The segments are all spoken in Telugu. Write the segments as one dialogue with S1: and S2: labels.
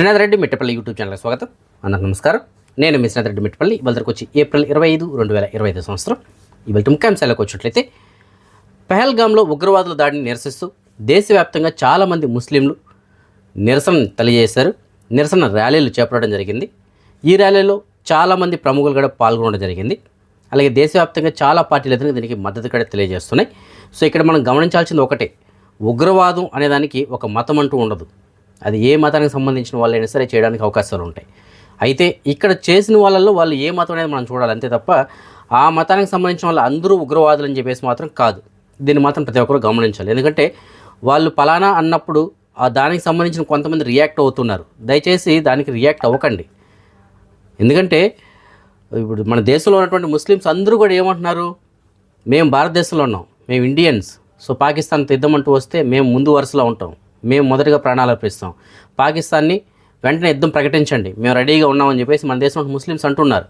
S1: శ్రీనాథ్ రెడ్డి మిట్టపల్లి యూట్యూబ్ ఛానల్కి స్వాగతం. అందరికి నమస్కారం. నేను మీ శ్రీనాథ్ రెడ్డి మిట్టపల్లి. ఇవాళకి వచ్చి ఏప్రిల్ ఇరవై ఐదు రెండు వేల ఇరవై ఐదు సంవత్సరం. ఇవాళ ముఖ్యాంశాలకు వచ్చినట్లయితే పెహల్గామ్లో ఉగ్రవాదుల దాడిని నిరసిస్తూ దేశవ్యాప్తంగా చాలామంది ముస్లింలు నిరసన తెలియజేశారు. నిరసన ర్యాలీలు చేపట్టడం జరిగింది. ఈ ర్యాలీలో చాలామంది ప్రముఖులు కూడా పాల్గొనడం జరిగింది. అలాగే దేశవ్యాప్తంగా చాలా పార్టీలు ఎదురు దీనికి మద్దతు కూడా తెలియజేస్తున్నాయి. సో ఇక్కడ మనం గమనించాల్సింది ఒకటే. ఉగ్రవాదం అనేదానికి ఒక మతం అంటూ ఉండదు. అది ఏ మతానికి సంబంధించిన వాళ్ళైనా సరే చేయడానికి అవకాశాలు ఉంటాయి. అయితే ఇక్కడ చేసిన వాళ్ళల్లో వాళ్ళు ఏ మతం అనేది మనం చూడాలి అంతే తప్ప ఆ మతానికి సంబంధించిన వాళ్ళు అందరూ ఉగ్రవాదులు అని చెప్పేసి మాత్రం కాదు. దీన్ని మాత్రం ప్రతి ఒక్కరు గమనించాలి. ఎందుకంటే వాళ్ళు పలానా అన్నప్పుడు ఆ దానికి సంబంధించిన కొంతమంది రియాక్ట్ అవుతున్నారు. దయచేసి దానికి రియాక్ట్ అవ్వకండి. ఎందుకంటే ఇప్పుడు మన దేశంలో ఉన్నటువంటి ముస్లిమ్స్ అందరూ కూడా ఏమంటున్నారు? మేము భారతదేశంలో ఉన్నాం. మేము ఇండియన్స్. సో పాకిస్తాన్ యుద్ధం వస్తే మేము ముందు వరుసలో ఉంటాం. మేము మొదటగా ప్రాణాలు అర్పిస్తాం. పాకిస్తాన్ని వెంటనే యుద్ధం ప్రకటించండి. మేము రెడీగా ఉన్నామని చెప్పేసి మన దేశంలో ముస్లిమ్స్ అంటున్నారు.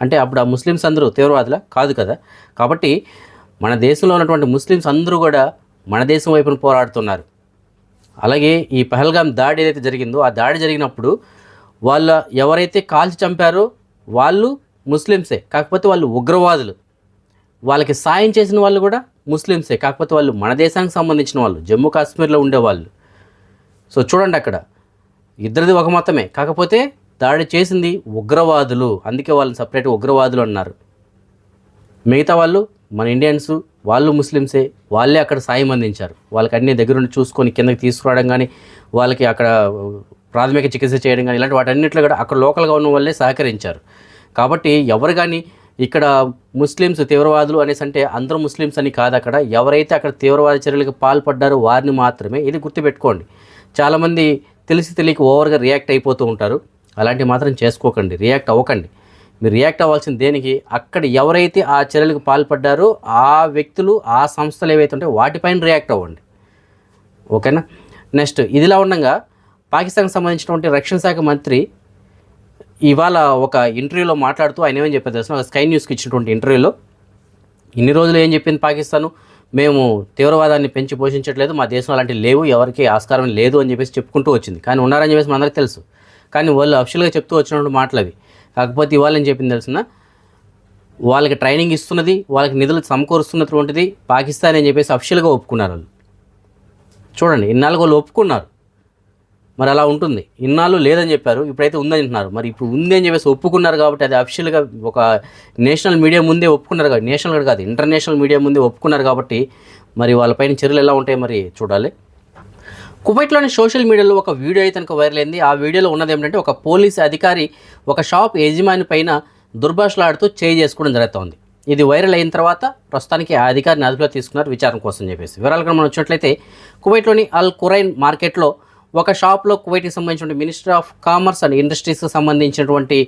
S1: అంటే అప్పుడు ఆ ముస్లిమ్స్ అందరూ తీవ్రవాదులా కాదు కదా? కాబట్టి మన దేశంలో ఉన్నటువంటి ముస్లిమ్స్ అందరూ కూడా మన దేశం వైపున పోరాడుతున్నారు. అలాగే ఈ పహల్గాం దాడి ఏదైతే జరిగిందో ఆ దాడి జరిగినప్పుడు వాళ్ళ ఎవరైతే కాల్చి చంపారో వాళ్ళు ముస్లిమ్సే కాకపోతే వాళ్ళు ఉగ్రవాదులు. వాళ్ళకి సాయం చేసిన వాళ్ళు కూడా ముస్లిమ్సే కాకపోతే వాళ్ళు మన దేశానికి సంబంధించిన వాళ్ళు జమ్మూ కాశ్మీర్లో ఉండేవాళ్ళు సో చూడండి అక్కడ. ఇద్దరిది ఒక మతమే. కాకపోతే దాడి చేసింది ఉగ్రవాదులు. అందుకే వాళ్ళని సపరేట్ ఉగ్రవాదులు అన్నారు. మిగతా వాళ్ళు మన ఇండియన్స్ వాళ్ళు ముస్లిమ్సే వాళ్ళే అక్కడ సాయం అందించారు. వాళ్ళకి అన్ని దగ్గరుండి చూసుకొని కిందకి తీసుకురావడం కానీ వాళ్ళకి అక్కడ ప్రాథమిక చికిత్స చేయడం కానీ ఇలాంటి వాటన్నిటిలో కూడా అక్కడ లోకల్గా ఉన్న వాళ్ళే సహకరించారు. కాబట్టి ఎవరు కానీ ఇక్కడ ముస్లిమ్స్ తీవ్రవాదులు అనేసి అంటే అందరూ ముస్లిమ్స్ అని కాదు అక్కడ. ఎవరైతే అక్కడ తీవ్రవాద చర్యలకు పాల్పడ్డారో వారిని మాత్రమే ఇది గుర్తుపెట్టుకోండి. చాలామంది తెలిసి తెలియక ఓవర్గా రియాక్ట్ అయిపోతూ ఉంటారు. అలాంటివి మాత్రం చేసుకోకండి. రియాక్ట్ అవ్వకండి. మీరు రియాక్ట్ అవ్వాల్సిన దేనికి అక్కడ ఎవరైతే ఆ చర్యలకు పాల్పడ్డారో ఆ వ్యక్తులు ఆ సంస్థలు ఏవైతే ఉంటాయో వాటిపైన రియాక్ట్ అవ్వండి. ఓకేనా? నెక్స్ట్ ఇదిలా ఉండగా పాకిస్తాన్కి సంబంధించినటువంటి రక్షణ శాఖ మంత్రి ఇవాళ ఒక ఇంటర్వ్యూలో మాట్లాడుతూ ఆయన ఏమని చెప్పారు తెలుసు? స్కై న్యూస్కి ఇచ్చినటువంటి ఇంటర్వ్యూలో. ఇన్ని రోజులు ఏం చెప్పింది పాకిస్తాను? మేము తీవ్రవాదాన్ని పెంచి పోషించట్లేదు మా దేశం అలాంటివి లేవు ఎవరికి ఆస్కారం లేదు అని చెప్పేసి చెప్పుకుంటూ వచ్చింది. కానీ ఉన్నారని చెప్పేసి మనందరికీ తెలుసు. కానీ వాళ్ళు అఫిషియల్గా చెప్తూ వచ్చినటువంటి మాటలు అవి. కాకపోతే ఇవాళ ఏం చెప్పింది తెలిసిన? వాళ్ళకి ట్రైనింగ్ ఇస్తున్నది వాళ్ళకి నిధులు సమకూరుస్తున్నటువంటిది పాకిస్తాన్ అని చెప్పేసి అఫిషియల్గా ఒప్పుకున్నారు వాళ్ళు. చూడండి ఇన్నాళ్ళు వాళ్ళు ఒప్పుకున్నారు. మరి అలా ఉంటుంది. ఇన్నాళ్ళు లేదని చెప్పారు ఇప్పుడైతే ఉందని అంటున్నారు. మరి ఇప్పుడు ఉంది అని చెప్పేసి ఒప్పుకున్నారు కాబట్టి అది అఫిషియల్గా ఒక నేషనల్ మీడియా ముందే ఒప్పుకున్నారు కాబట్టి నేషనల్ కాదు ఇంటర్నేషనల్ మీడియా ముందే ఒప్పుకున్నారు కాబట్టి మరి వాళ్ళపైన చర్యలు ఎలా ఉంటాయి మరి చూడాలి. కువైట్లోని సోషల్ మీడియాలో ఒక వీడియో అయితే కనుక వైరల్ అయింది. ఆ వీడియోలో ఉన్నది ఏమిటంటే ఒక పోలీస్ అధికారి ఒక షాప్ యజమాని పైన దుర్భాషలాడుతూ చేయి చేసుకోవడం జరుగుతోంది. ఇది వైరల్ అయిన తర్వాత ప్రస్తుతానికి ఆ అధికారిని అదుపులో తీసుకున్నారు విచారణ కోసం చెప్పేసి. వివరాలుగా మనం వచ్చినట్లయితే కువైట్లోని అల్ కురైన్ మార్కెట్లో ఒక షాప్లో కువైట్కి సంబంధించిన మినిస్టర్ ఆఫ్ కామర్స్ అండ్ ఇండస్ట్రీస్కి సంబంధించినటువంటి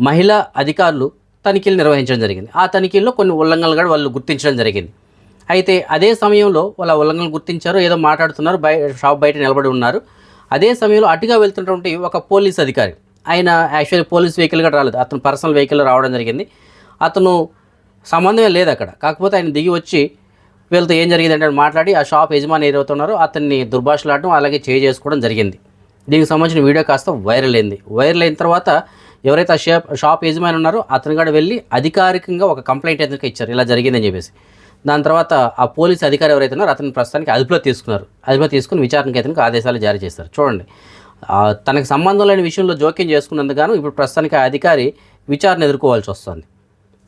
S1: మహిళా అధికారులు తనిఖీలు నిర్వహించడం జరిగింది. ఆ తనిఖీల్లో కొన్ని ఉల్లంఘనలు కూడా వాళ్ళు గుర్తించడం జరిగింది. అయితే అదే సమయంలో వాళ్ళ ఉల్లంఘనలు గుర్తించారు ఏదో మాట్లాడుతున్నారు బయ షాప్ బయట నిలబడి ఉన్నారు. అదే సమయంలో అటుగా వెళ్తున్నటువంటి ఒక పోలీస్ అధికారి ఆయన యాక్చువల్లీ పోలీస్ వెహికల్ కూడా రాలేదు. అతను పర్సనల్ వెహికల్ రావడం జరిగింది. అతను సంబంధమే లేదు అక్కడ. కాకపోతే ఆయన దిగి వచ్చి వీళ్ళతో ఏం జరిగిందంటే మాట్లాడి ఆ షాప్ యజమాని ఏదవుతున్నారో అతన్ని దుర్భాషలాడడం అలాగే చేయి చేసుకోవడం జరిగింది. దీనికి సంబంధించిన వీడియో కాస్త వైరల్ అయింది. వైరల్ అయిన తర్వాత ఎవరైతే ఆ షాప్ షాప్ యజమాని ఉన్నారో అతను కూడా వెళ్ళి అధికారికంగా ఒక కంప్లైంట్ ఎందుకు ఇచ్చారు. ఇలా జరిగిందని చెప్పేసి. దాని తర్వాత ఆ పోలీస్ అధికారి ఎవరైతే ఉన్నారో అతని ప్రస్తుతానికి అదుపులో తీసుకున్నారు. అదుపులో తీసుకుని విచారణకి అతనికి ఆదేశాలు జారీ చేస్తారు చూడండి. తనకు సంబంధం లేని విషయంలో జోక్యం చేసుకున్నందుకు ఇప్పుడు ప్రస్తుతానికి ఆ అధికారి విచారణ ఎదుర్కోవాల్సి వస్తుంది.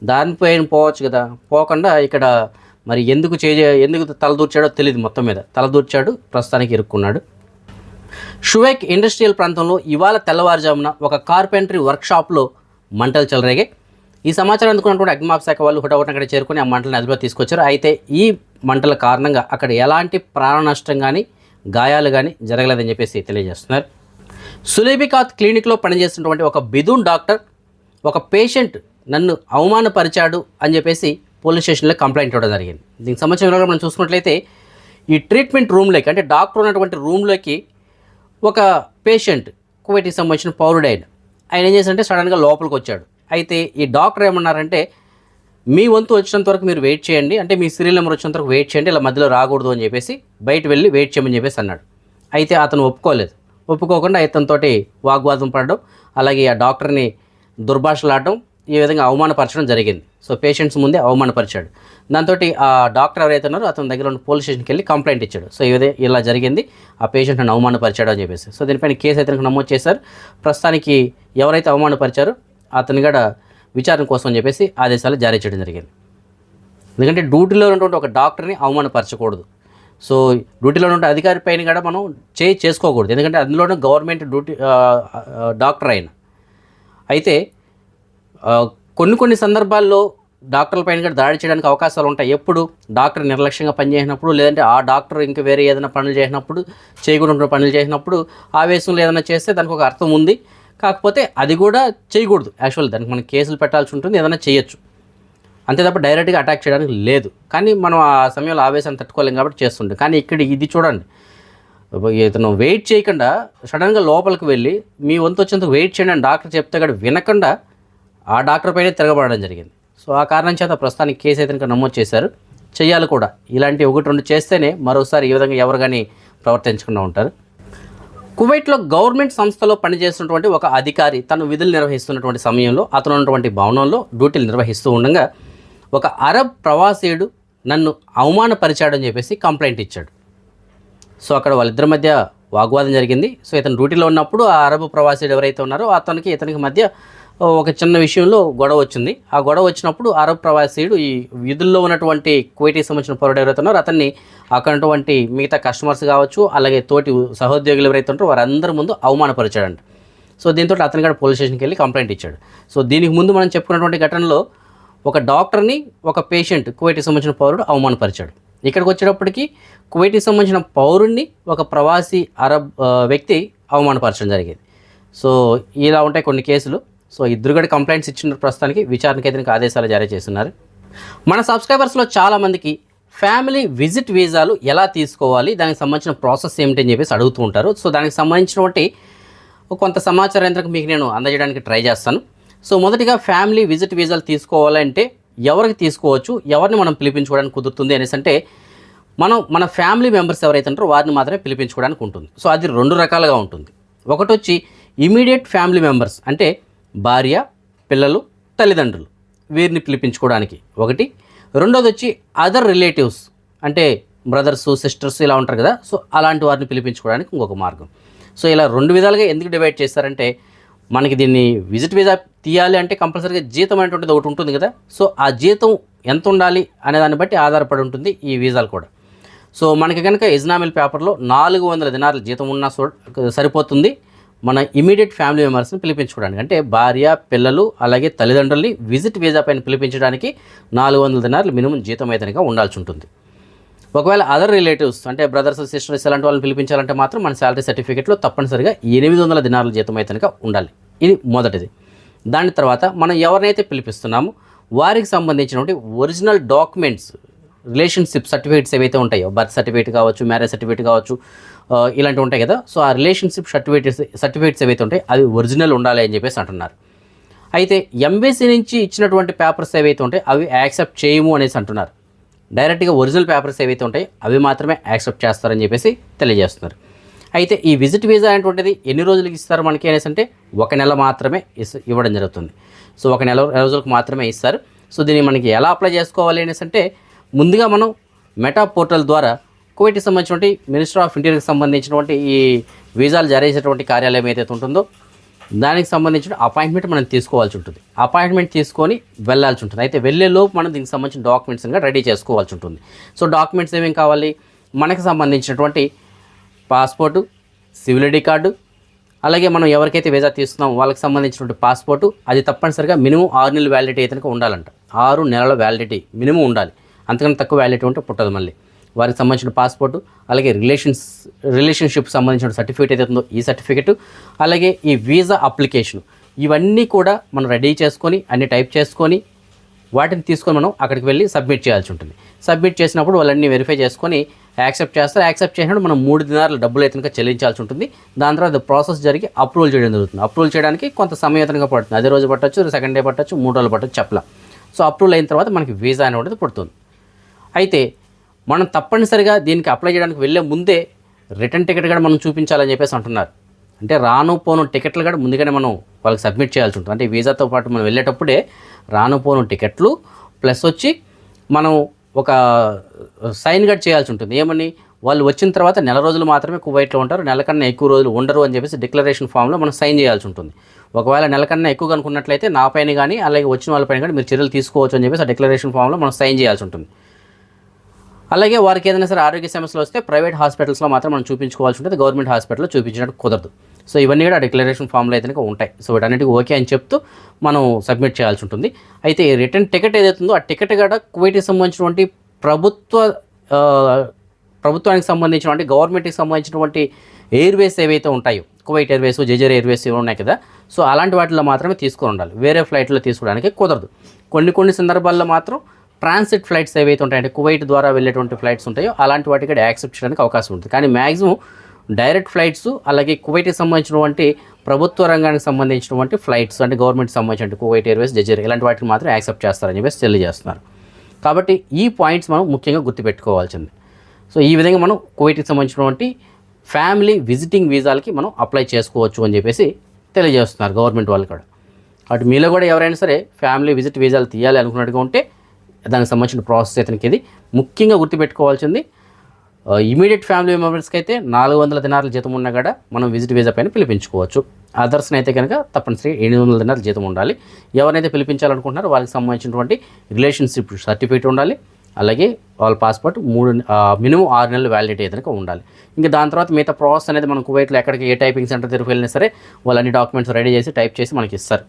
S1: దానిపైన పోవచ్చు కదా. పోకుండా ఇక్కడ మరి ఎందుకు చే ఎందుకు తలదూర్చాడో తెలియదు మొత్తం మీద. తలదూర్చాడు ప్రస్తుతానికి ఇరుక్కున్నాడు. షువేక్ ఇండస్ట్రియల్ ప్రాంతంలో ఇవాళ తెల్లవారుజామున ఒక కార్పెంటరీ వర్క్షాప్లో మంటలు చెలరేగాయి. ఈ సమాచారం అందుకున్నటువంటి అగ్నిమాప శాఖ వాళ్ళు హుటాహుటిన అక్కడ చేరుకుని ఆ మంటలను అదుపులో తీసుకొచ్చారు. అయితే ఈ మంటల కారణంగా అక్కడ ఎలాంటి ప్రాణ నష్టం కానీ గాయాలు కానీ జరగలేదని చెప్పేసి తెలియజేస్తున్నారు. సులేబికాత్ క్లినిక్లో పనిచేస్తున్నటువంటి ఒక బిదూన్ డాక్టర్ ఒక పేషెంట్ నన్ను అవమానపరిచాడు అని చెప్పేసి పోలీస్ స్టేషన్లో కంప్లైంట్ ఇవ్వడం జరిగింది. దీనికి సంబంధించిన వివరాలు మనం చూసుకున్నట్లయితే ఈ ట్రీట్మెంట్ రూమ్లోకి అంటే డాక్టర్ ఉన్నటువంటి రూమ్లోకి ఒక పేషెంట్ కువైట్కి సంబంధించిన పౌరుడు ఆయన ఆయన ఏం చేశారంటే సడన్గా లోపలికి వచ్చాడు. అయితే ఈ డాక్టర్ ఏమన్నారంటే మీ వంతు వచ్చినంత వరకు మీరు వెయిట్ చేయండి. అంటే మీ సీరియల్ నెంబర్ వచ్చినంత వరకు వెయిట్ చేయండి. ఇలా మధ్యలో రాకూడదు అని చెప్పేసి బయట వెళ్ళి వెయిట్ చేయమని చెప్పేసి అన్నాడు. అయితే అతను ఒప్పుకోలేదు. ఒప్పుకోకుండా ఇతనితోటి వాగ్వాదం పడడం అలాగే ఆ డాక్టర్ని దుర్భాషలాడడం ఈ విధంగా అవమానపరచడం జరిగింది. సో పేషెంట్స్ ముందే అవమానపరిచాడు. దాంతో ఆ డాక్టర్ ఎవరైతే ఉన్నారో అతని దగ్గర ఉన్న పోలీస్ స్టేషన్కి వెళ్ళి కంప్లైంట్ ఇచ్చాడు. సో ఇదే ఇలా జరిగింది. ఆ పేషెంట్ నన్ను అవమానపరిచాడు అని చెప్పేసి. సో దీనిపైన కేసు అయితే నమోదు చేశారు. ప్రస్తుతానికి ఎవరైతే అవమానపరిచారో అతని కూడా విచారణ కోసం అని చెప్పేసి ఆదేశాలు జారీ చేయడం జరిగింది. ఎందుకంటే డ్యూటీలో ఉన్నటువంటి ఒక డాక్టర్ని అవమానపరచకూడదు. సో డ్యూటీలో ఉన్న అధికారి పైన కూడా మనం చేయి చేసుకోకూడదు. ఎందుకంటే అందులోనూ గవర్నమెంట్ డ్యూటీ డాక్టర్ అయిన. అయితే కొన్ని కొన్ని సందర్భాల్లో డాక్టర్ల పైన కూడా దాడి చేయడానికి అవకాశాలు ఉంటాయి. ఎప్పుడు డాక్టర్ నిర్లక్ష్యంగా పనిచేసినప్పుడు లేదంటే ఆ డాక్టర్ ఇంకా వేరే ఏదైనా పనులు చేసినప్పుడు చేయకూడదు పనులు చేసినప్పుడు ఆవేశంలో ఏదైనా చేస్తే దానికి ఒక అర్థం ఉంది. కాకపోతే అది కూడా చేయకూడదు. యాక్చువల్ దానికి మనం కేసులు పెట్టాల్సి ఉంటుంది ఏదైనా చేయొచ్చు. అంతే తప్ప డైరెక్ట్గా అటాక్ చేయడానికి లేదు. కానీ మనం ఆ సమయంలో ఆవేశాన్ని తట్టుకోలేం కాబట్టి చేస్తుండే. కానీ ఇక్కడ ఇది చూడండి. ఇతను వెయిట్ చేయకుండా సడన్గా లోపలికి వెళ్ళి మీ వంతు వచ్చేంత వెయిట్ చేయండి డాక్టర్ చెప్తే కూడా వినకుండా ఆ డాక్టర్ పైనే తిరగబడడం జరిగింది. సో ఆ కారణం చేత ప్రస్తుతానికి కేసు అయితే కనుక నమోదు చేశారు. చేయాలి కూడా. ఇలాంటి ఒకటి రెండు చేస్తేనే మరోసారి ఈ విధంగా ఎవరు కానీ ప్రవర్తించకుండా ఉంటారు. కువైట్లో గవర్నమెంట్ సంస్థలో పనిచేస్తున్నటువంటి ఒక అధికారి తను విధులు నిర్వహిస్తున్నటువంటి సమయంలో అతను ఉన్నటువంటి భవనంలో డ్యూటీలు నిర్వహిస్తూ ఉండగా ఒక అరబ్ ప్రవాసీయుడు నన్ను అవమానపరిచాడని చెప్పేసి కంప్లైంట్ ఇచ్చాడు. సో అక్కడ వాళ్ళిద్దరి మధ్య వాగ్వాదం జరిగింది. సో ఇతను డ్యూటీలో ఉన్నప్పుడు ఆ అరబ్ ప్రవాసీడు ఎవరైతే ఉన్నారో అతనికి ఇతనికి మధ్య ఒక చిన్న విషయంలో గొడవ వచ్చింది. ఆ గొడవ వచ్చినప్పుడు అరబ్ ప్రవాసీయుడు ఈ విధుల్లో ఉన్నటువంటి కువైటీకి సంబంధించిన పౌరుడు ఎవరైతే ఉన్నారో అతన్ని అక్కడ ఉన్నటువంటి మిగతా కస్టమర్స్ కావచ్చు అలాగే తోటి సహోద్యోగులు ఎవరైతే ఉంటారో వారందరి ముందు అవమానపరిచాడంట. సో దీంతో అతను కూడా పోలీస్ స్టేషన్కి వెళ్ళి కంప్లైంట్ ఇచ్చాడు. సో దీనికి ముందు మనం చెప్పుకున్నటువంటి ఘటనలో ఒక డాక్టర్ని ఒక పేషెంట్ కువైట్కి సంబంధించిన పౌరుడు అవమానపరిచాడు. ఇక్కడికి వచ్చేటప్పటికి కువైట్కి సంబంధించిన పౌరుణ్ణి ఒక ప్రవాసీ అరబ్ వ్యక్తి అవమానపరచడం జరిగింది. సో ఇలా ఉంటాయి కొన్ని కేసులు. సో ఇద్దరు కూడా కంప్లైంట్స్ ఇచ్చిన ప్రస్తుతానికి. విచారణకి అయితే ఆదేశాలు జారీ చేస్తున్నారు. మన సబ్స్క్రైబర్స్లో చాలామందికి ఫ్యామిలీ విజిట్ వీసాలు ఎలా తీసుకోవాలి దానికి సంబంధించిన ప్రాసెస్ ఏమిటి అని చెప్పేసి అడుగుతూ ఉంటారు. సో దానికి సంబంధించినటువంటి కొంత సమాచారం ఇంతకు మీకు నేను అందజేయడానికి ట్రై చేస్తాను. సో మొదటిగా ఫ్యామిలీ విజిట్ వీసాలు తీసుకోవాలంటే ఎవరికి తీసుకోవచ్చు ఎవరిని మనం పిలిపించుకోవడానికి కుదురుతుంది అనేసి అంటే మనం మన ఫ్యామిలీ మెంబర్స్ ఎవరైతే ఉంటారో వారిని మాత్రమే పిలిపించుకోవడానికి ఉంటుంది. సో అది రెండు రకాలుగా ఉంటుంది. ఒకటి వచ్చి ఇమీడియట్ ఫ్యామిలీ మెంబర్స్ అంటే భార్య పిల్లలు తల్లిదండ్రులు. వీరిని పిలిపించుకోవడానికి. ఒకటి. రెండోది వచ్చి అదర్ రిలేటివ్స్ అంటే బ్రదర్స్ సిస్టర్స్ ఇలా ఉంటారు కదా సో అలాంటి వారిని పిలిపించుకోవడానికి ఇంకొక మార్గం. సో ఇలా రెండు విధాలుగా ఎందుకు డివైడ్ చేస్తారంటే మనకి దీన్ని విజిట్ వీసా తీయాలి అంటే కంపల్సరీగా జీతం అనేటువంటిది ఒకటి ఉంటుంది కదా సో ఆ జీతం ఎంత ఉండాలి అనే దాన్ని బట్టి ఆధారపడి ఉంటుంది ఈ వీసాలు కూడా. సో మనకి కనుక ఇజ్నామిల్ పేపర్లో నాలుగు వందల దినారుల జీతం ఉన్నా సో సరిపోతుంది. మన ఇమీడియట్ ఫ్యామిలీ మెంబర్స్ని పిలిపించుకోవడానికి. అంటే భార్య పిల్లలు అలాగే తల్లిదండ్రుల్ని విజిట్ వీజా పైన పిలిపించడానికి నాలుగు వందల దినారులు మినిమం జీతం అయితే ఉండాల్సి ఉంటుంది. ఒకవేళ అదర్ రిలేటివ్స్ అంటే బ్రదర్స్ సిస్టర్స్ ఇలాంటి వాళ్ళని పిలిపించాలంటే మాత్రం మన శాలరీ సర్టిఫికేట్లో తప్పనిసరిగా ఎనిమిది వందల దినారుల జీతం అయితే ఉండాలి. ఇది మొదటిది. దాని తర్వాత మనం ఎవరినైతే పిలిపిస్తున్నామో వారికి సంబంధించినటువంటి ఒరిజినల్ డాక్యుమెంట్స్ రిలేషన్షిప్ సర్టిఫికేట్స్ ఏవైతే ఉంటాయో బర్త్ సర్టిఫికేట్ కావచ్చు మ్యారేజ్ సర్టిఫికేట్ కావచ్చు ఇలాంటివి ఉంటాయి కదా. సో ఆ రిలేషన్షిప్ సర్టిఫికేట్స్ సర్టిఫికేట్స్ ఏవైతే ఉంటాయి అవి ఒరిజినల్ ఉండాలి అని చెప్పేసి అంటున్నారు. అయితే ఎంబీసీ నుంచి ఇచ్చినటువంటి పేపర్స్ ఏవైతే ఉంటాయి అవి యాక్సెప్ట్ చేయము అనేసి అంటున్నారు. డైరెక్ట్గా ఒరిజినల్ పేపర్స్ ఏవైతే ఉంటాయి అవి మాత్రమే యాక్సెప్ట్ చేస్తారని చెప్పేసి తెలియజేస్తున్నారు. అయితే ఈ విజిట్ వీసా అనేటువంటిది ఎన్ని రోజులకి ఇస్తారు మనకి అనేసి అంటే ఒక నెల మాత్రమే ఇవ్వడం జరుగుతుంది. సో ఒక నెల రోజులకు మాత్రమే ఇస్తారు. సో దీన్ని మనకి ఎలా అప్లై చేసుకోవాలి అనేసి అంటే ముందుగా మనం మెటా పోర్టల్ ద్వారా కువైట్కి సంబంధించినటువంటి మినిస్టర్ ఆఫ్ ఇంటీరియర్కి సంబంధించినటువంటి ఈ వీసాలు జారీ చేసేటువంటి కార్యాలయం ఏదైతే ఉంటుందో దానికి సంబంధించిన అపాయింట్మెంట్ మనం తీసుకోవాల్సి ఉంటుంది. అపాయింట్మెంట్ తీసుకొని వెళ్ళాల్సి ఉంటుంది. అయితే వెళ్ళేలోపు మనం దీనికి సంబంధించిన డాక్యుమెంట్స్ ఇంకా రెడీ చేసుకోవాల్సి ఉంటుంది. సో డాక్యుమెంట్స్ ఏమేం కావాలి? మనకి సంబంధించినటువంటి పాస్పోర్టు సివిల్ ఐడి కార్డు అలాగే మనం ఎవరికైతే వీసా తీస్తున్నామో వాళ్ళకి సంబంధించినటువంటి పాస్పోర్టు అది తప్పనిసరిగా మినిమం ఆరు నెలల వ్యాలిడిటీ అయితే ఉండాలంట. ఆరు నెలల వ్యాలిడిటీ మినిమం ఉండాలి. అంతకన్నా తక్కువ వ్యాలిడిటీ ఉంటే పుట్టదు మళ్ళీ. వారికి సంబంధించిన పాస్పోర్టు అలాగే రిలేషన్స్ రిలేషన్షిప్ సంబంధించిన సర్టిఫికేట్ ఏదైతే ఉందో ఈ సర్టిఫికేట్ అలాగే ఈ వీసా అప్లికేషన్ ఇవన్నీ కూడా మనం రెడీ చేసుకొని అన్ని టైప్ చేసుకొని వాటిని తీసుకొని మనం అక్కడికి వెళ్ళి సబ్మిట్ చేయాల్సి ఉంటుంది. సబ్మిట్ చేసినప్పుడు వాళ్ళన్నీ వెరిఫై చేసుకొని యాక్సెప్ట్ చేస్తారు. యాక్సెప్ట్ చేసినప్పుడు మనం మూడు దినాలు డబ్బులు అయితే చెల్లించాల్సి ఉంటుంది. దాని తర్వాత ప్రాసెస్ జరిగి అప్రూవల్ చేయడం జరుగుతుంది. అప్రూవల్ చేయడానికి కొంత సమయతనంగా పడుతుంది. అదే రోజు పట్టచ్చు సెకండ్ డే పట్టచ్చు మూడు రోజులు పట్టచ్చు చెప్పలా. సో అప్రూవల్ అయిన తర్వాత మనకి వీసా అనేది పుడుతుంది. అయితే మనం తప్పనిసరిగా దీనికి అప్లై చేయడానికి వెళ్ళే ముందే రిటర్న్ టికెట్ కూడా మనం చూపించాలని చెప్పేసి అంటున్నారు. అంటే రాను పోను టికెట్లు కూడా ముందుగానే మనం వాళ్ళకి సబ్మిట్ చేయాల్సి ఉంటుంది. అంటే వీసాతో పాటు మనం వెళ్ళేటప్పుడే రాను పోను టికెట్లు ప్లస్ వచ్చి మనం ఒక సైన్ గడ్ చేయాల్సి ఉంటుంది. ఏమని? వాళ్ళు వచ్చిన తర్వాత నెల రోజులు మాత్రమే కువైట్లో ఉంటారు. నెల కన్నా ఎక్కువ రోజులు ఉండరు అని చెప్పేసి డిక్లరేషన్ ఫామ్లో మనం సైన్ చేయాల్సి ఉంటుంది. ఒకవేళ నెల కన్నా ఎక్కువ అనుకున్నట్లయితే నా పైన కానీ అలాగే వచ్చిన వాళ్ళపైన కానీ మీరు చర్యలు తీసుకోవచ్చు అని చెప్పేసి ఆ డిక్లరేషన్ ఫామ్లో మనం సైన్ చేయాల్సి ఉంటుంది. అలాగే వారికి ఏదైనా సరే ఆరోగ్య సమస్యలు వస్తే ప్రైవేట్ హాస్పిటల్స్లో మాత్రం మనం చూపించుకోవాల్సి ఉంటుంది. గవర్నమెంట్ హాస్పిటల్లో చూపించినట్టు కుదరదు. సో ఇవన్నీ కూడా డిక్లరేషన్ ఫామ్లో అయితే ఉంటాయి. సో వీటన్నిటికీ ఓకే అని చెప్తూ మనం సబ్మిట్ చేయాల్సి ఉంటుంది. అయితే రిటర్న్ టికెట్ ఏదైతుందో ఆ టికెట్ కూడా కువైట్కి సంబంధించినటువంటి ప్రభుత్వ ప్రభుత్వానికి సంబంధించినటువంటి గవర్నమెంట్కి సంబంధించినటువంటి ఎయిర్వేస్ ఏవైతే ఉంటాయో కువైట్ ఎయిర్వేస్ జెజర్ ఎయిర్వేస్ ఇవి ఉన్నాయి కదా. సో అలాంటి వాటిలో మాత్రమే తీసుకొని ఉండాలి. వేరే ఫ్లైట్లో తీసుకోవడానికి కుదరదు. కొన్ని కొన్ని సందర్భాల్లో మాత్రం ట్రాన్సిట్ ఫ్లైట్స్ ఏవైతే ఉంటాయంటే కువైట్ ద్వారా వెళ్ళేటువంటి ఫ్లైట్స్ ఉంటాయో అలాంటి వాటికి యాక్సెప్ట్ చేయడానికి అవకాశం ఉంటుంది. కానీ మ్యాక్సిమం డైరెక్ట్ ఫ్లైట్స్ అలాగే కువైట్కి సంబంధించినటువంటి ప్రభుత్వ రంగానికి సంబంధించినటువంటి ఫ్లైట్స్ అంటే గవర్నమెంట్ సంబంధించిన కువైట్ ఎయిర్వేస్ జజీర్ ఇలాంటి వాటిని మాత్రం యాక్సెప్ట్ చేస్తారని చెప్పేసి తెలియజేస్తున్నారు. కాబట్టి ఈ పాయింట్స్ మనం ముఖ్యంగా గుర్తుపెట్టుకోవాల్సింది. సో ఈ విధంగా మనం కువైట్కి సంబంధించినటువంటి ఫ్యామిలీ విజిటింగ్ వీసాలకి మనం అప్లై చేసుకోవచ్చు అని చెప్పేసి తెలియజేస్తున్నారు గవర్నమెంట్ వాళ్ళు కూడా. అటు మీలో కూడా ఎవరైనా సరే ఫ్యామిలీ విజిట్ వీసాలు తీయాలి అనుకున్నట్టుగా ఉంటే దానికి సంబంధించిన ప్రాసెస్ ఇతనికి ఇది ముఖ్యంగా గుర్తుపెట్టుకోవాల్సింది. ఇమీడియట్ ఫ్యామిలీ మెంబర్స్కి అయితే నాలుగు వందల దినారుల జీతం ఉన్నా కూడా మనం విజిట్ వీజా పైన పిలిపించుకోవచ్చు. అదర్స్ని అయితే కనుక తప్పనిసరిగా ఎనిమిది వందల దినారుల జీతం ఉండాలి. ఎవరైతే పిలిపించాలనుకుంటున్నారో వాళ్ళకి సంబంధించినటువంటి రిలేషన్షిప్ సర్టిఫికేట్ ఉండాలి. అలాగే వాళ్ళ పాస్పోర్ట్ మూడు మినిమం ఆరు నెలలు వ్యాలిడిటీ అయితే ఉండాలి. ఇంకా దాని తర్వాత మిగతా ప్రాసెస్ అనేది మనం కువైట్లో ఎక్కడికి ఏ టైపింగ్ సెంటర్ తిరిగి వెళ్ళినా సరే వాళ్ళు అన్ని డాక్యుమెంట్స్ రెడీ చేసి టైప్ చేసి మనకి ఇస్తారు.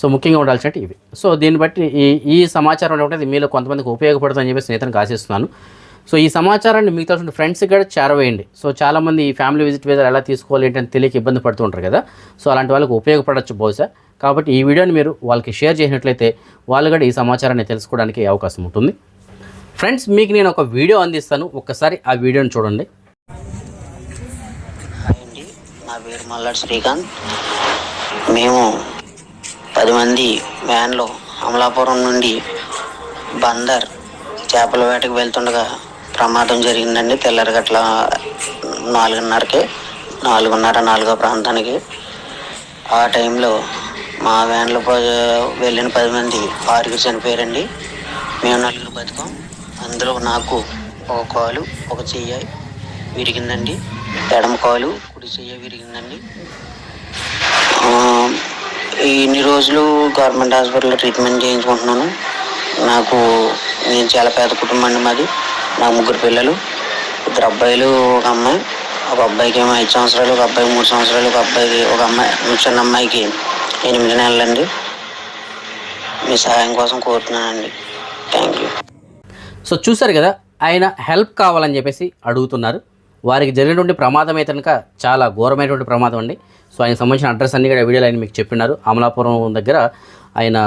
S1: సో ముఖ్యంగా ఉండాల్సినట్టు ఇవి. సో దీన్ని బట్టి ఈ ఈ సమాచారం అనేది మీలో కొంతమందికి ఉపయోగపడుతుందని చెప్పేసి నేను ఆశిస్తున్నాను. సో ఈ సమాచారాన్ని మిగతా ఫ్రెండ్స్కి కూడా చేరవేయండి సో చాలామంది ఈ ఫ్యామిలీ విజిట్ వీజా ఎలా తీసుకోవాలి ఏంటని తెలియక ఇబ్బంది పడుతుంటారు కదా. సో అలాంటి వాళ్ళకి ఉపయోగపడవచ్చు బహుశా. కాబట్టి ఈ వీడియోని మీరు వాళ్ళకి షేర్ చేసినట్లయితే వాళ్ళు కూడా ఈ సమాచారాన్ని తెలుసుకోవడానికి అవకాశం ఉంటుంది. ఫ్రెండ్స్ మీకు నేను ఒక వీడియో అందిస్తాను. ఒక్కసారి ఆ వీడియోని చూడండి.
S2: హాయ్ అండి. నా పేరు మల్లాడు శ్రీకాంత్. మేము పది మంది వ్యాన్లో అమలాపురం నుండి బందర్ చేపల వేటకు వెళ్తుండగా ప్రమాదం జరిగిందండి. తెల్లరగట్ల నాలుగున్నరకి నాలుగున్నర నాలుగో ప్రాంతానికి. ఆ టైంలో మా వ్యాన్లో వెళ్ళిన పది మంది ఆరుగురు చనిపోయారండి. మేము నలుగురు బతుకం. అందులో నాకు ఒక కాలు ఒక చెయ్యి విరిగిందండి. ఎడమ కాలు కుడి చెయ్యి విరిగిందండి. ఇన్ని రోజులు గవర్నమెంట్ హాస్పిటల్లో ట్రీట్మెంట్ చేయించుకుంటున్నాను. నాకు నేను చాలా పేద కుటుంబం అండి మాది. నాకు ముగ్గురు పిల్లలు ఇద్దరు అబ్బాయిలు ఒక అమ్మాయి. ఒక అబ్బాయికి ఏమో ఐదు సంవత్సరాలు ఒక అబ్బాయి మూడు సంవత్సరాలు ఒక అబ్బాయికి ఒక అమ్మాయి చిన్న అమ్మాయికి ఎనిమిది నెలలండి. మీ సహాయం కోసం కోరుతున్నానండి. Thank you.
S1: సో చూసారు కదా ఆయన హెల్ప్ కావాలని చెప్పేసి అడుగుతున్నారు. వారికి జరిగినటువంటి ప్రమాదం అయితే కనుక చాలా ఘోరమైనటువంటి ప్రమాదం అండి. సో ఆయనకు సంబంధించిన అడ్రస్ అన్ని కూడా వీడియోలో ఆయన మీకు చెప్పినారు. అమలాపురం దగ్గర ఆయన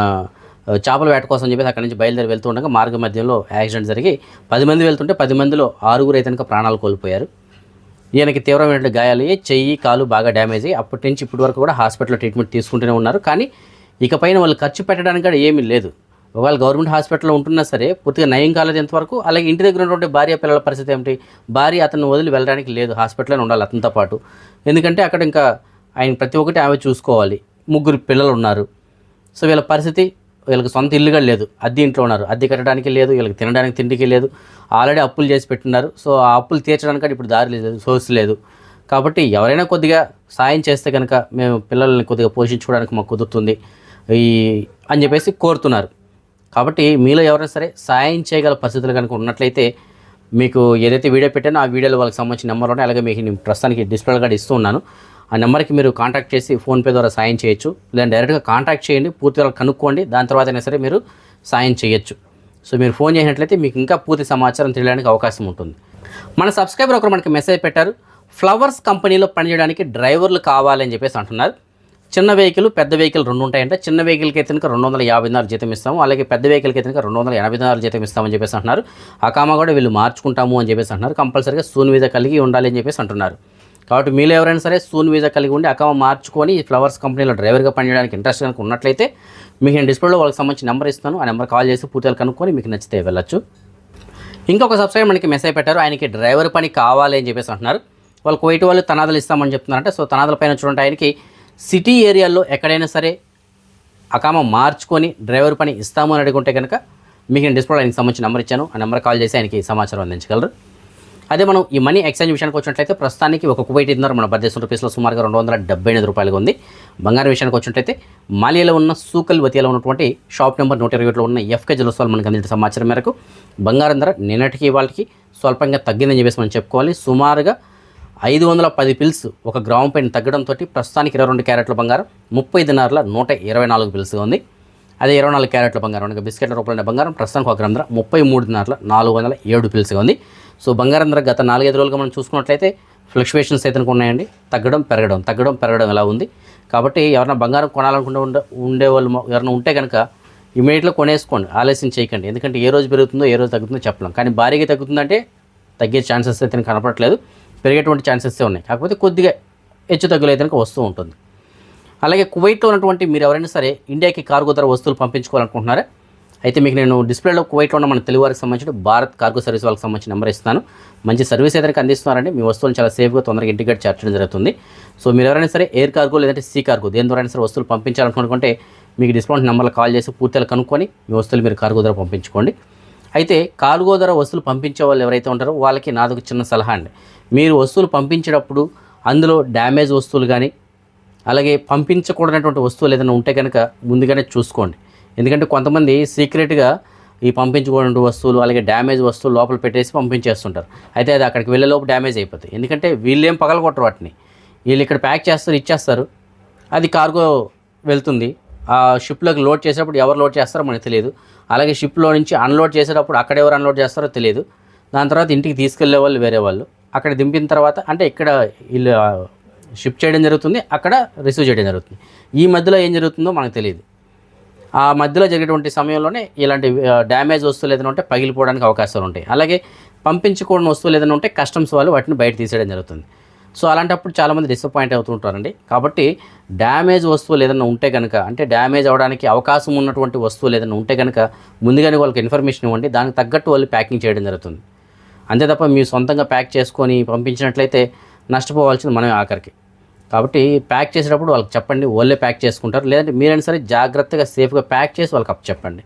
S1: చేపల వేట కోసం చెప్పేసి అక్కడి నుంచి బయలుదేరి వెళ్తూ ఉండగా మార్గ మధ్యంలో యాక్సిడెంట్ జరిగి పది మంది వెళ్తుంటే పది మందిలో ఆరుగురు అయితే కనుక ప్రాణాలు కోల్పోయారు. ఈయనకి తీవ్రమైన గాయాలు చెయ్యి కాలు బాగా డ్యామేజ్ అయ్యి అప్పటి నుంచి ఇప్పటి వరకు కూడా హాస్పిటల్లో ట్రీట్మెంట్ తీసుకుంటూనే ఉన్నారు. కానీ ఇకపైన వాళ్ళు ఖర్చు పెట్టడానికి కూడా ఏమీ లేదు. ఒకవేళ గవర్నమెంట్ హాస్పిటల్లో ఉంటున్నా సరే పూర్తిగా నయం కాలేదు ఎంతవరకు అలాగే ఇంటి దగ్గర ఉన్నటువంటి భార్య పిల్లల పరిస్థితి ఏమిటి? భార్య అతను వదిలి వెళ్ళడానికి లేదు హాస్పిటల్లోనే ఉండాలి అతనితో పాటు. ఎందుకంటే అక్కడ ఇంకా ఆయన ప్రతి ఒక్కటి ఆమె చూసుకోవాలి. ముగ్గురు పిల్లలు ఉన్నారు. సో వీళ్ళ పరిస్థితి వీళ్ళకి సొంత ఇల్లుగా లేదు. అద్దె ఇంట్లో ఉన్నారు. అద్దె కట్టడానికి లేదు వీళ్ళకి తినడానికి తిండికి లేదు. ఆల్రెడీ అప్పులు చేసి పెట్టున్నారు. సో ఆ అప్పులు తీర్చడానికి ఇప్పుడు దారి లేదు సోర్స్ లేదు. కాబట్టి ఎవరైనా కొద్దిగా సాయం చేస్తే కనుక మేము పిల్లల్ని కొద్దిగా పోషించుకోవడానికి మాకు కుదురుతుంది. ఈ అని చెప్పేసి కోరుతున్నారు. కాబట్టి మీలో ఎవరైనా సరే సాయం చేయగల పరిస్థితులు కనుక ఉన్నట్లయితే మీకు ఏదైతే వీడియో పెట్టానో ఆ వీడియోలో వాళ్ళకి సంబంధించిన నెంబర్ ఉన్నాయి అలాగే మీకు నేను ప్రస్తుతానికి డిస్ప్లే కూడా ఇస్తూ ఉన్నాను. ఆ నెంబర్కి మీరు కాంటాక్ట్ చేసి ఫోన్పే ద్వారా సాయం చేయొచ్చు. లేదా డైరెక్ట్గా కాంటాక్ట్ చేయండి పూర్తిగా కనుక్కోండి దాని తర్వాత అయినా సరే మీరు సాయం చేయొచ్చు. సో మీరు ఫోన్ చేసినట్లయితే మీకు ఇంకా పూర్తి సమాచారం తెలియడానికి అవకాశం ఉంటుంది. మన సబ్స్క్రైబర్ ఒకరు మనకి మెసేజ్ పెట్టారు ఫ్లవర్స్ కంపెనీలో పనిచేయడానికి డ్రైవర్లు కావాలని చెప్పేసి అంటున్నారు. చిన్న వెహికల్ పెద్ద వెహికల్ రెండు ఉంటాయంటే. చిన్న వెహికల్కి అయితే కనుక రెండు వందల యాభై నాలుగు జీతం ఇస్తాము. అలాగే పెద్ద వెహికల్కి అయితే కనుక రెండు వందల ఎనభై నాలుగు జీతం ఇస్తామని చెప్పేసి అంటున్నారు. అకామా కూడా వీళ్ళు మార్చుకుంటాము అని చెప్పేసి అంటున్నారు. కంపల్సరీగా సూన్ వీజా కలిగి ఉండాలి అని చెప్పేసి అంటున్నారు. కాబట్టి మీలో ఎవరైనా సరే సూన్ వీజా కలిగి ఉండి అకామా మార్చుకొని ఫ్లవర్స్ కంపెనీలో డ్రైవర్గా పనిచేయడానికి ఇంట్రెస్ట్ కనుక ఉన్నట్లయితే మీకు నేను డిస్ప్లేలో వాళ్ళకి సంబంధించి నెంబర్ ఇస్తాను. ఆ నెంబర్ కాల్ చేసి పూర్తిగా కనుక్కొని మీకు నచ్చితే వెళ్ళొచ్చు. ఇంకొక సబ్స్క్రైబ్ మనకి మెసేజ్ పెట్టారు. ఆయనకి డ్రైవర్ పని కావాలి అని చెప్పేసి అంటున్నారు. వాళ్ళు కోయిట్ వాళ్ళు తనాదులు ఇస్తామని చెప్తున్నారంటే. సో తనాదుల పైన చూడండి. ఆయనకి సిటీ ఏరియాల్లో ఎక్కడైనా సరే అకామ మార్చుకొని డ్రైవర్ పని ఇస్తాము అని అడుగుంటే కనుక మీకు నేను డిస్ప్లే ఆయనకి సంబంధించిన నెంబర్ ఇచ్చాను. ఆ నెంబర్ కాల్ చేసి ఆయనకి సమాచారం అందించగలరు. అదే మనం ఈ మనీ ఎక్స్చేంజ్ విషయానికి వచ్చినట్లయితే ప్రస్తుతానికి ఒక కువైట్ ఇద్దరు మన భారతదేశం రూపీస్లో సుమారుగా రెండు వందల డెబ్బై ఎనిమిది రూపాయలుగా ఉంది. బంగారం విషయానికి వచ్చినట్లయితే మాలియాలో ఉన్న సూకల్ వతియాలో ఉన్నటువంటి షాప్ నెంబర్ నూట ఇరవై ఒకటిలో ఉన్న ఎఫ్కే జులస్వాల్ మనకు అందించిన సమాచారం మేరకు బంగారం ధర నిన్నటికి వాళ్ళకి స్వల్పంగా తగ్గిందని చెప్పేసి మనం చెప్పుకోవాలి. సుమారుగా ఐదు వందల పది పిల్స్ ఒక గ్రామం పైన తగ్గడంతో ప్రస్తుతానికి ఇరవై రెండు క్యారెట్ల బంగారం ముప్పై దినార్ల నూట ఇరవై నాలుగు పిల్స్గా ఉంది. అదే ఇరవై నాలుగు క్యారెట్ల బంగారం అనగా బిస్కెట్ల రూపాయల బంగారం ప్రస్తుతానికి ఒక గ్రామ ధర ముప్పై మూడు దినార్ల నాలుగు వందల ఏడు పిల్స్గా ఉంది. సో బంగారం ధర గత నాలుగైదు రోజులుగా మనం చూసుకున్నట్లయితే ఫ్లక్చువేషన్స్ అయితే ఉన్నాయండి. తగ్గడం పెరగడం తగ్గడం పెరగడం ఎలా ఉంది? కాబట్టి ఎవరైనా బంగారం కొనాలనుకుంటే ఉండే ఉండే వాళ్ళు ఎవరైనా ఉంటే కనుక ఇమీడియట్గా కొనేసుకోండి. ఆలస్యం చేయకండి. ఎందుకంటే ఏ రోజు పెరుగుతుందో ఏ రోజు తగ్గుతుందో చెప్పలేం. కానీ భారీగా తగ్గుతుందంటే తగ్గే ఛాన్సెస్ అయితే కనపడట్లేదు. పెరిగేటువంటి ఛాన్సెస్ ఉన్నాయి. కాకపోతే కొద్దిగా హెచ్చు తగ్గులు అయితే కనుక వస్తూ ఉంటుంది. అలాగే కువైట్లో ఉన్నటువంటి మీరు ఎవరైనా సరే ఇండియాకి కార్గో ధర వస్తువులు పంపించుకోవాలనుకుంటున్నారా? అయితే మీకు నేను డిస్ప్లేలో కువైట్లో ఉన్న మన తెలుగువారికి సంబంధించిన భారత్ కార్గో సర్వీస్ వాళ్ళకి సంబంధించిన నెంబర్ ఇస్తాను మంచి సర్వీస్ ఏదైనా అందిస్తున్నారండి. మీ వస్తువులు చాలా సేఫ్గా తొందరగా ఇంటిగ్రేట్ చేర్చడం జరుగుతుంది. సో మీరు ఎవరైనా సరే ఎయిర్ కార్గో లేదంటే సీ కార్గో దేని ద్వారా సరే వస్తువులు పంపించాలనుకుంటే మీకు డిస్కౌంట్ నెంబర్లో కాల్ చేసి పూర్తిగా కనుక్కొని మీ వస్తువులు మీరు కార్గో ద్వారా పంపించుకోండి. అయితే కార్గో ధర వస్తువులు పంపించే వాళ్ళు ఎవరైతే ఉంటారో వాళ్ళకి నాదొక చిన్న సలహా అండి. మీరు వస్తువులు పంపించేటప్పుడు అందులో డ్యామేజ్ వస్తువులు కానీ అలాగే పంపించకూడనటువంటి వస్తువులు ఏదైనా ఉంటే కనుక ముందుగానే చూసుకోండి. ఎందుకంటే కొంతమంది సీక్రెట్గా ఈ పంపించకూడని వస్తువులు అలాగే డ్యామేజ్ వస్తువులు లోపల పెట్టేసి పంపించేస్తుంటారు. అయితే అది అక్కడికి వెళ్ళేలోపు డ్యామేజ్ అయిపోతుంది ఎందుకంటే వీళ్ళేం పగలగొట్టరు వాటిని. వీళ్ళు ఇక్కడ ప్యాక్ చేస్తారు ఇచ్చేస్తారు. అది కార్గో వెళ్తుంది. ఆ షిప్లోకి లోడ్ చేసేటప్పుడు ఎవరు లోడ్ చేస్తారో మనకు తెలియదు. అలాగే షిప్లో నుంచి అన్లోడ్ చేసేటప్పుడు అక్కడ ఎవరు అన్లోడ్ చేస్తారో తెలియదు. దాని తర్వాత ఇంటికి తీసుకెళ్ళే వాళ్ళు వేరే వాళ్ళు. అక్కడ దింపిన తర్వాత అంటే ఇక్కడ వీళ్ళు షిప్ చేయడం జరుగుతుంది అక్కడ రిసీవ్ చేయడం జరుగుతుంది. ఈ మధ్యలో ఏం జరుగుతుందో మనకు తెలియదు. ఆ మధ్యలో జరిగేటువంటి సమయంలోనే ఇలాంటి డ్యామేజ్ వస్తువులు ఏదైనా ఉంటే పగిలిపోవడానికి అవకాశాలు ఉంటాయి. అలాగే పంపించకూడని వస్తువులు ఏదైనా ఉంటే కస్టమ్స్ వాళ్ళు వాటిని బయట తీసేయడం జరుగుతుంది. సో అలాంటప్పుడు చాలామంది డిసప్పాయింట్ అవుతుంటారండి. కాబట్టి డ్యామేజ్ వస్తువులు ఏదైనా ఉంటే కనుక అంటే డ్యామేజ్ అవడానికి అవకాశం ఉన్నటువంటి వస్తువులు ఏదైనా ఉంటే కనుక ముందుగానే వాళ్ళకి ఇన్ఫర్మేషన్ ఇవ్వండి. దానికి తగ్గట్టు వాళ్ళు ప్యాకింగ్ చేయడం జరుగుతుంది. అంతే తప్ప మీరు సొంతంగా ప్యాక్ చేసుకొని పంపించినట్లయితే నష్టపోవాల్సింది మనమే ఆఖరికి. కాబట్టి ప్యాక్ చేసేటప్పుడు వాళ్ళకి చెప్పండి వాళ్ళే ప్యాక్ చేసుకుంటారు. లేదంటే మీరైనా సరే జాగ్రత్తగా సేఫ్గా ప్యాక్ చేసి వాళ్ళకి అప్ చెప్పండి.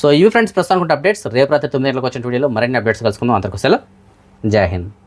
S1: సో ఇవి ఫ్రెండ్స్ ప్రస్తుతానికి అప్డేట్స్ రేపు రాత్రి తొమ్మిది గంటలకు వచ్చిన వీడియోలో మరిన్ని అప్డేట్స్ కలుసుకుందాం. అందరికీ సెలవు. జై హింద్.